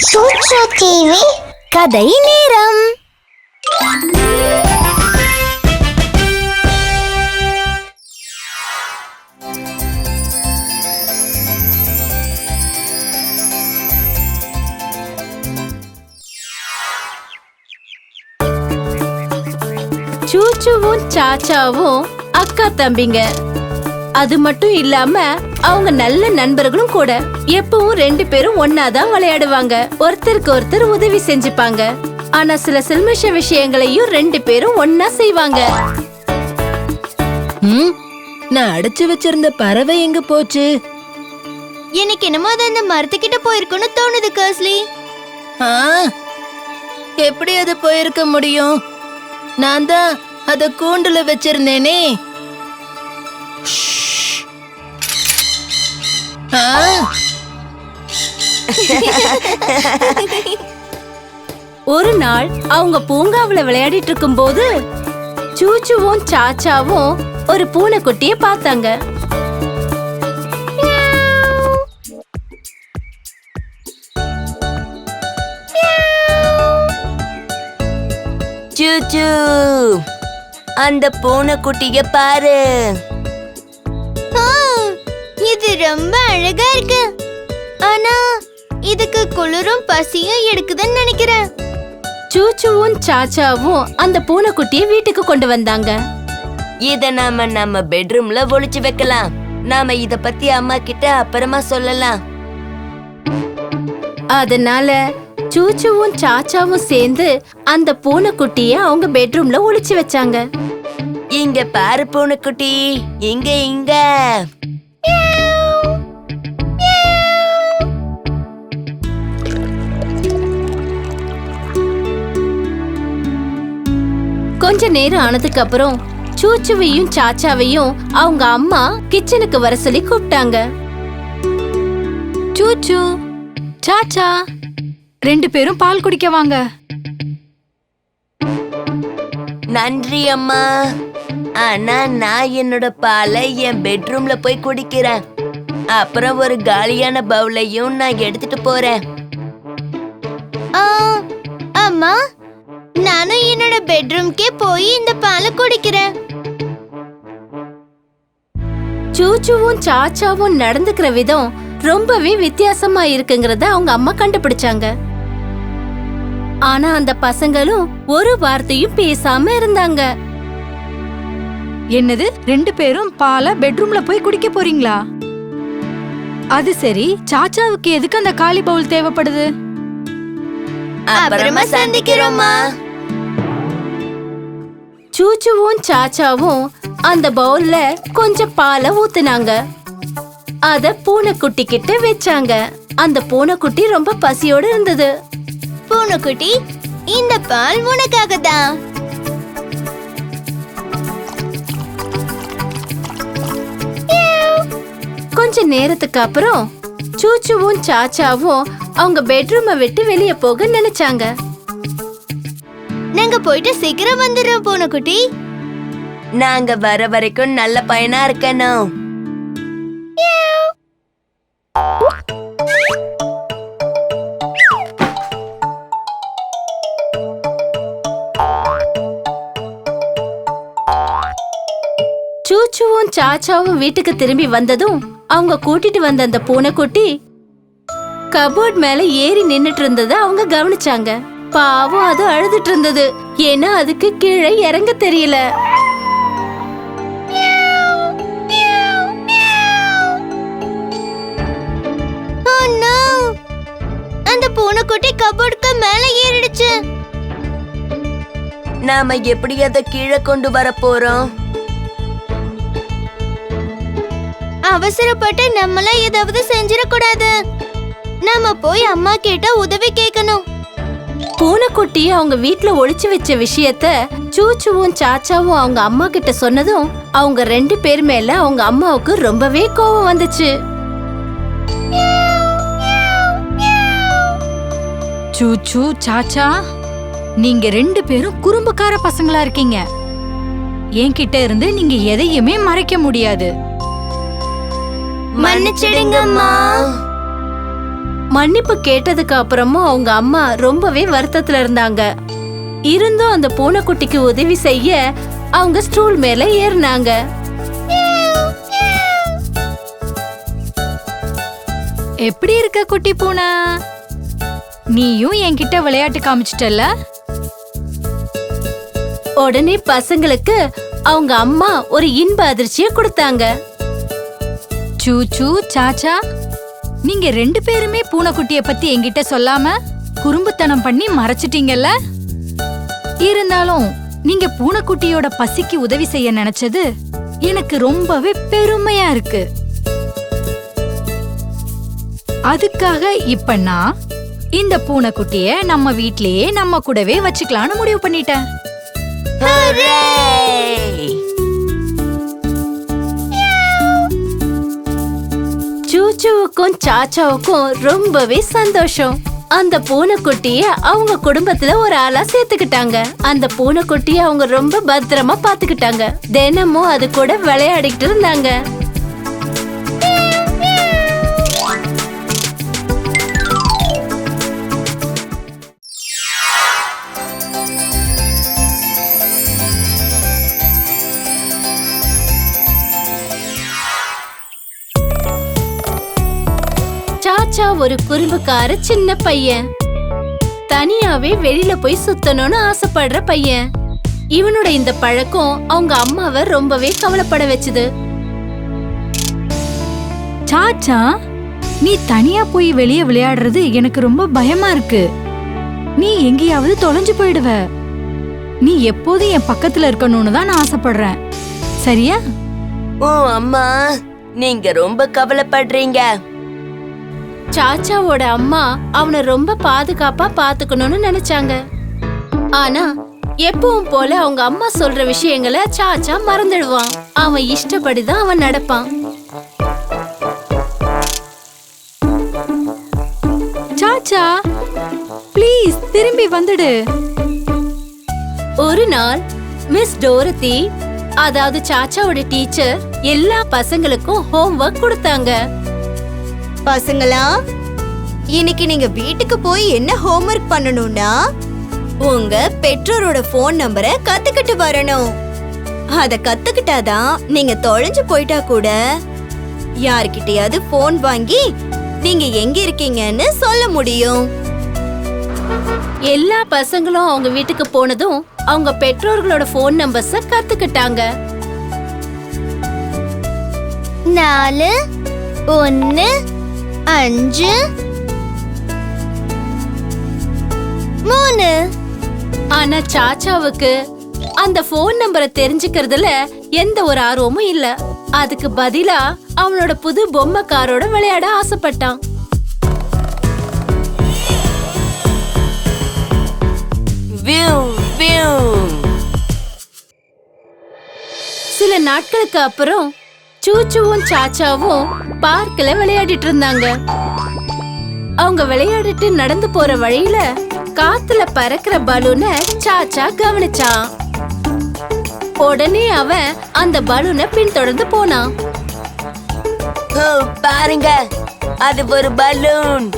சூச்சு TV கதை நேரம். சூச்சுவும் சாச்சாவும் அக்கா தம்பிங்க. அது மட்டும் இல்லாம அவங்க நல்ல நண்பர்களும் கூட எப்பவும் ரெண்டு பேரும் ஒன்னாதான் விளையாடுவாங்க. ஒருத்தருக்கு ஒருத்தர் உதவி செஞ்சுப்பாங்க. ஆனா சில சில்மிஷ விஷயங்களையும் ரெண்டு பேரும் ஒன்னா செய்வாங்க. ம், நான் அடைச்சு வச்சிருந்த பறவை எங்க போச்சு? எனக்கு என்னமோ அது அந்த மரத்துக்கிட்ட போயிருக்குன்னு தோணுது கர்ஸ்லி. ஆ, எப்படி அது போயிருக்க முடியும்? நான் தான் அத கூண்டுல வச்சிருந்தேனே. ஒரு நாள் அவங்க பூங்காவுல விளையாடிட்டு இருக்கும்போது சூச்சுவும் சாச்சாவும் ஒரு பூனைக்குட்டிய பார்த்தாங்க. சூச்சு அந்த பூனைக்குட்டிய பாரு. ஆ, இது ரொம்ப அழகா இருக்கு. ஆனா இதுக்கு குளிரும் பசியும் எடுக்குதுன்னு நினைக்கிறேன். சூச்சுவும் சாச்சாவும் அந்த பூனைக்குட்டிய வீட்டுக்கு கொண்டு வந்தாங்க. இத நாம நம்ம பெட்ரூம்ல ஒளிச்சு வைக்கலாம். நாம இத பத்தி அம்மா கிட்ட அப்புறமா சொல்லலாம். அதனால சூச்சுவும் சாச்சாவும் சேர்ந்து அந்த பூனைக்குட்டிய அவங்க பெட்ரூம்ல ஒளிச்சு வச்சாங்க. இங்க பாரு பூனைக்குட்டி. இங்க இங்க. கொஞ்ச நேரம் ஆனதுக்கு அப்புறம் சூச்சுவையும் சாச்சாவையும் அவங்க அம்மா கிச்சனுக்கு வர சொல்லி கூப்பிட்டாங்க. சூச்சு சாச்சா ரெண்டு பேரும் பால் குடிக்க வாங்க. நன்றி அம்மா. ஆனா நான் என்னோட பாலை என் பெட்ரூம்ல போய் குடிக்கிறேன். அப்புறம் ஒரு காலியான பவுலையும் நான் எடுத்துட்டு போறேன். ஆ, அம்மா நானும் என்னோட பெட்ரூம்க்கே போய் இந்த பாலை குடிக்கிறேன். சூச்சுவும் சாச்சாவும் நடந்துக்கிற விதம் ரொம்பவே வித்தியாசமா இருக்குங்கறத அவங்க அம்மா கண்டுபிடிச்சாங்க. ஆனா அந்த பசங்களும் ஒரு வார்த்தையும் பேசாம இருந்தாங்க. என்னது? ரெண்டு பேரும் பாலை பெட்ரூம்ல போய் குடிக்க போறீங்களா? அது சரி. சாச்சாவுக்கு எதுக்கு அந்த காலி பவுல் தேவைப்படுது? அப்புறமா சந்திக்கிறோம்மா. சூச்சுவும் சாச்சாவும் அந்த பவுல்ல கொஞ்சம் பாலை ஊத்துனாங்க. அத பூனைக்குட்டி கிட்ட வச்சாங்க. அந்த பூனைக்குட்டி ரொம்ப பசியோட இருந்தது. பூனைக்குட்டி இந்த பால் உனக்காக தான் கொஞ்ச நேரத்துக்கு அப்புறம் சூச்சுவும் சாச்சாவும் அவங்க பெட்ரூமை விட்டு வெளியே போக நினைச்சாங்க. நாங்க போயிட்டு சீக்கிரம் வந்துடுறோம் பூனைக்குட்டி. நாங்க வர வரைக்கும் நல்ல பையனா இருக்கணும். சூச்சுவும் சாச்சாவும் வீட்டுக்கு திரும்பி வந்ததும் அவங்க கூட்டிட்டு வந்த அந்த பூனைக்குட்டி கபோர்ட் மேல ஏறி நின்னுட்டு இருந்ததை அவங்க கவனிச்சாங்க. பாவம் அது அழுதுட்டு இருந்தது. ஏன்னா அதுக்கு கீழே இறங்க தெரியல. Oh! அந்த பூனைக்குட்டி கபோர்டுக்கு மேல ஏறிடுச்சு. நாம எப்படி அதை கீழே கொண்டு வர போறோம்? அவசரப்பட்டு நம்மள ஏதாவது செஞ்சிடக்கூடாது. நாம போய் அம்மா கிட்ட உதவி கேட்கணும். பூனைக்குட்டி அவங்க வீட்ல ஒளிச்சு வச்ச விஷயத்த சூச்சுவும் சாச்சாவும் அவங்க அம்மா கிட்ட சொன்னதும் அவங்க ரெண்டு பேர் மேல அவங்க அம்மாவுக்கு ரொம்பவே கோவம் வந்துச்சு. சூச்சு சாச்சா நீங்க ரெண்டு பேரும் குறும்புக்கார பசங்களா இருக்கீங்க. என்கிட்ட இருந்து நீங்க எதையுமே மறைக்க முடியாது. மன்னிச்சிடுங்கம்மா. மன்னிப்பு கேட்டதுக்கு அப்புறமும் அவங்க அம்மா ரொம்பவே வருத்தத்துல இருந்தாங்க. இருந்தும் அந்த பூனைக்குட்டிக்கு உதவி செய்ய அவங்க ஸ்டூல் மேல ஏறினாங்க. எப்படி இருக்க குட்டி பூனை? நீயும் என்கிட்ட விளையாட்டு காமிச்சிட்டல்ல? உடனே பசங்களுக்கு அவங்க அம்மா ஒரு இன்ப அதிர்ச்சியை கொடுத்தாங்க. சூச்சு சாச்சா நீங்க ரெண்டு பேருமே பூனைக்குட்டிய பத்தி என்கிட்ட சொல்லாம குறும்புத்தனம் பண்ணி மறைச்சிட்டீங்கல்ல? இருந்தாலும் நீங்க பூனைக்குட்டியோட பசிக்கு உதவி செய்ய நினைச்சது எனக்கு ரொம்பவே பெருமையா இருக்கு. அதுக்காக இப்ப நான் இந்த பூனைக்குட்டிய நம்ம வீட்லயே நம்ம கூடவே வச்சுக்கலாம்னு முடிவு பண்ணிட்டேன். சூச்சுவுக்கும் சாச்சாவுக்கும் ரொம்பவே சந்தோஷம். அந்த பூனைக்குட்டிய அவங்க குடும்பத்துல ஒரு ஆளா சேர்த்துக்கிட்டாங்க. அந்த பூனைக்குட்டிய அவங்க ரொம்ப பத்திரமா பாத்துக்கிட்டாங்க தினமும் அது கூட விளையாடிக்கிட்டு இருந்தாங்க. ஒரு குறும்புக்கார சின்ன பையன். தனியாவே வெளியில போய் சுத்தணும்னு ஆசைப்படுற பையன். இவனோட இந்த பழக்கம் அவங்க அம்மாவை ரொம்பவே கவலைப்பட வச்சுது. சாச்சா நீ தனியா போய் வெளியே விளையாடுறது எனக்கு ரொம்ப பயமா இருக்கு. நீ எங்கேயாவது தொலைஞ்சு போயிடுவ. நீ எப்போதும் என் பக்கத்துல இருக்கணும்னு தான் நான் ஆசைப்படுறேன். சரியா? ஓ அம்மா நீங்க ரொம்ப கவலைப்படுறீங்க. சாச்சாவோட அம்மா அவனை ரொம்ப பாதுகாப்பா பாத்துக்கணும்னு நினைச்சாங்க. ஆனா எப்பவும் போல அவங்க அம்மா சொல்ற விஷயங்களை சாச்சா மறந்துடுவான். அவன் இஷ்டப்படிதான் அவன் நடப்பான். சாச்சா ப்ளீஸ் திரும்பி வந்துடு. ஒரு நாள் மிஸ் டோரத்தி அதாவது சாச்சாவோட டீச்சர் எல்லா பசங்களுக்கும் ஹோம்ஒர்க் கொடுத்தாங்க. பசங்களா? இன்னைக்கு நீங்க வீட்டுக்கு போய் என்ன ஹோம்ஒர்க் பண்ணணும்னா உங்க பெற்றோரோட ஃபோன் நம்பரை கத்துக்கிட்டு வரணும். அத கத்துக்கிட்டாதான் நீங்க தொலைஞ்சு போயிட்டா கூட யார்கிட்டயாவது ஃபோன் வாங்கி நீங்க எங்க இருக்கீங்கன்னு சொல்ல முடியும். எல்லா பசங்களும் அவங்க வீட்டுக்கு போனதும் அவங்க பெற்றோர்களோட ஃபோன் நம்பர்ஸ கத்துக்கிட்டாங்க. நாலு ஒன்னு அஞ்சு. மூணு. ஆனா சாச்சாவுக்கு அந்த ஃபோன் நம்பரை தெரிஞ்சுக்கிறதுல எந்த ஒரு ஆர்வமும் இல்ல. அதுக்கு பதிலா அவனோட புது பொம்மை காரோட விளையாட ஆசைப்பட்டான். வியூ வியூ சில நாட்களுக்கு அப்புறம் சூச்சுவும் சாச்சாவும் பார்க்ல விளையாடிட்டு இருந்தாங்க அவங்க விளையாடிட்டு நடந்து போற வழியில காத்துல பறக்கிற பலூனை சாச்சா கவனிச்சான். உடனே அவன் அந்த பலூனை பின்தொடர்ந்து போனான். ஓ பாருங்க அது ஒரு பலூன்.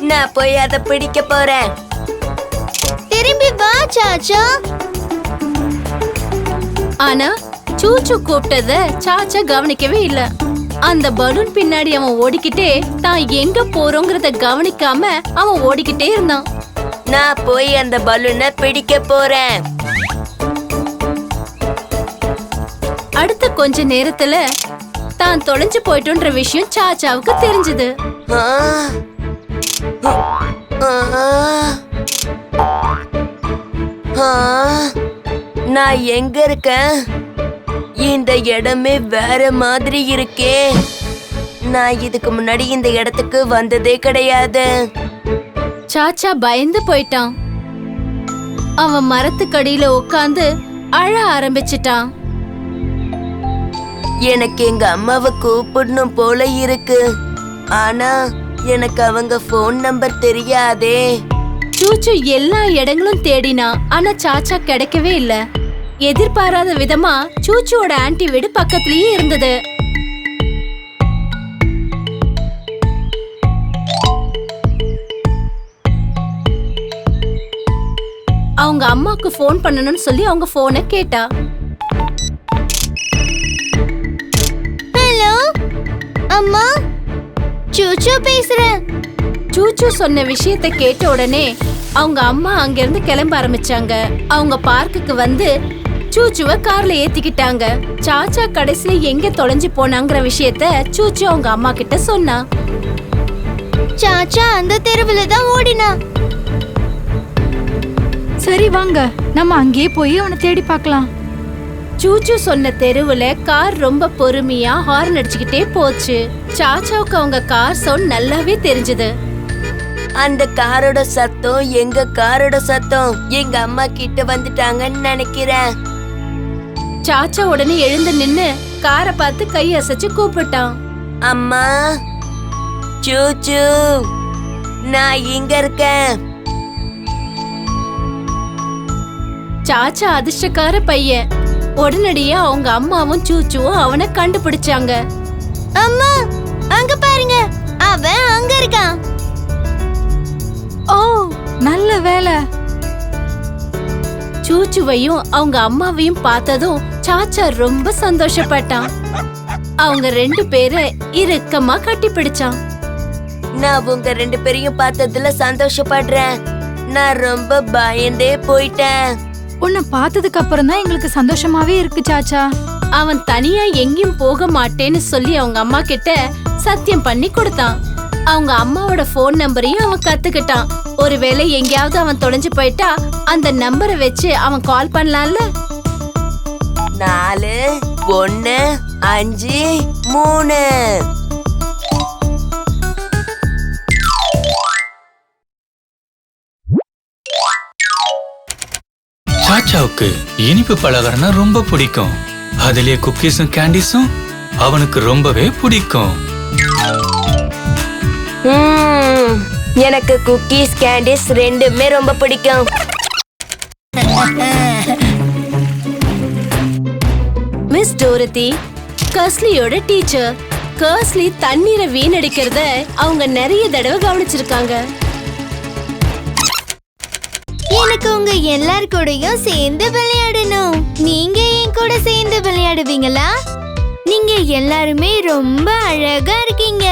நான் போய் அதை பிடிக்க போறேன். திரும்பி வா சாச்சா. ஆனா சூச்சு கூப்பிட்டத சாச்சா கவனிக்கவே இல்ல. அந்த பலூன் பின்னாடி அவன் ஓடிக்கிட்டே தான் எங்க போறோங்கிறத கவனிக்காம அவன் ஓடிக்கிட்டே இருந்தான். நான் போய் அந்த பலூனை பிடிக்க போறேன். அடுத்த கொஞ்ச நேரத்துல தான் தொலைஞ்சு போயிட்டோன்ற விஷயம் சாச்சாவுக்கு தெரிஞ்சது. நான் எங்க இருக்கேன்? இந்த இடமே வேற மாதிரி இருக்கே. நான் இதுக்கு முன்னாடி இந்த இடத்துக்கு வந்ததே கிடையாது. சாச்சா பயந்து போயிட்டான். அவன் மரத்துக்கடியில உட்காந்து அழ ஆரம்பிச்சிட்டான். எனக்கு எங்க அம்மாவை கூப்பிடணும் போல இருக்கு. ஆனா எனக்கு அவங்க ஃபோன் நம்பர் தெரியாதே. சூச்சு எல்லா இடங்களும் தேடினா ஆனா சாச்சா கிடைக்கவே இல்ல. எதிர்பாராத விதமா சூச்சோட ஆன்டி வீடு பக்கத்திலேயே இருந்தது. அவங்க அம்மாக்கு ஃபோன் பண்ணணும்னு சொல்லி அவங்க ஃபோனை கேட்டா. ஹலோ அம்மா? சூச்சு பேசுறேன் சூச்சு சொன்ன விஷயத்தை கேட்ட உடனே அவங்க அம்மா அங்கிருந்து கிளம்ப ஆரம்பிச்சாங்க. அவங்க பார்க்குக்கு வந்து சூச்சுவ கார்ல ஏத்திக்கிட்டாங்க. சாச்சா கடைசில எங்க தொலைஞ்சு போனாங்கிற விஷயத்த சூச்சு அவங்க அம்மா கிட்ட சொன்னா. சாச்சா அந்த தெருவுல தான் ஓடினா. சரி வாங்க. நம்ம அங்கேயே போய் அவனை தேடி பார்க்கலாம். சூச்சு சொன்ன தெருவுல கார் ரொம்ப பொறுமையா ஹார்ன் அடிச்சுக்கிட்டே போச்சு. சாச்சாவுக்கு அவங்க கார் சவுண்ட் நல்லாவே தெரிஞ்சது. அந்த காரோட சத்தம் எங்க காரோட சத்தம் எங்க அம்மா கிட்ட வந்துட்டாங்கன்னு நினைக்கிறேன். சாச்சா உடனே எழுந்து நின்னு காரை பார்த்து கை அசைச்சு கூப்பிட்டான். அம்மா சூச்சு நான் இங்க இருக்கேன். சாச்சா அதிர்ஷ்டக்கார பையன். உடனடியா அவங்க அம்மாவும் சூச்சுவும் அவனை கண்டுபிடிச்சாங்க. அம்மா அங்க பாருங்க அவன் அங்க இருக்கான். ஓ நல்ல வேலை. சூச்சுவையும் அவங்க அம்மாவையும் பார்த்ததும் சாச்சா ரொம்ப சந்தோஷப்பட்டான். அவங்க ரெண்டு பேரை இறுக்கமா கட்டி பிடிச்சான். நான் உங்க ரெண்டு பேரையும் பார்த்ததுல சந்தோஷப்படுறேன். நான் ரொம்ப பயந்தே போயிட்டேன். உன்னை பார்த்ததுக்கு அப்புறம் தான் எங்களுக்கு சந்தோஷமாவே இருக்கு சாச்சா. அவன் தனியா எங்கேயும் போக மாட்டேன்னு சொல்லி அவங்க அம்மா கிட்ட சத்தியம் பண்ணி கொடுத்தான். அவங்க அம்மாவோட ஃபோன் நம்பரையும் அவன் கத்துக்கிட்டான். ஒருவேளை எங்கேயாவது அவன் தொலைஞ்சு போயிட்டா அந்த நம்பரை வச்சு அவன் கால் பண்ணலாம்ல? நாலு ஒன்னு அஞ்சு மூணு. சாச்சாவுக்கு இனிப்பு பலகாரம்னா ரொம்ப பிடிக்கும். அதுலயே குக்கீஸும் கேண்டீஸும் அவனுக்கு ரொம்பவே பிடிக்கும். எனக்கு குக்கீஸ் கேண்டிஸ் ரெண்டுமே ரொம்ப பிடிக்கும். மிஸ் டோரதி கர்ஸ்லியோட டீச்சர் கர்ஸ்லி தண்ணீரை வீணடிக்கிறத அவங்க நிறைய தடவை கவனிச்சிருக்காங்க. எனக்கு உங்க எல்லார் கூடயும் சேர்ந்து விளையாடணும். நீங்க என் கூட சேர்ந்து விளையாடுவீங்களா? நீங்க எல்லாருமே ரொம்ப அழகா இருக்கீங்க.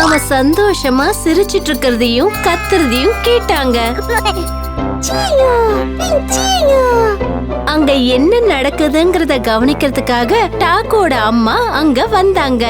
அவன் சந்தோஷமா சிரிச்சிட்டு இருக்கிறதையும் கத்துறதையும் கேட்டாங்க. அங்க என்ன நடக்குதுங்கறத கவனிக்கிறதுக்காக டாக்கோட அம்மா அங்க வந்தாங்க.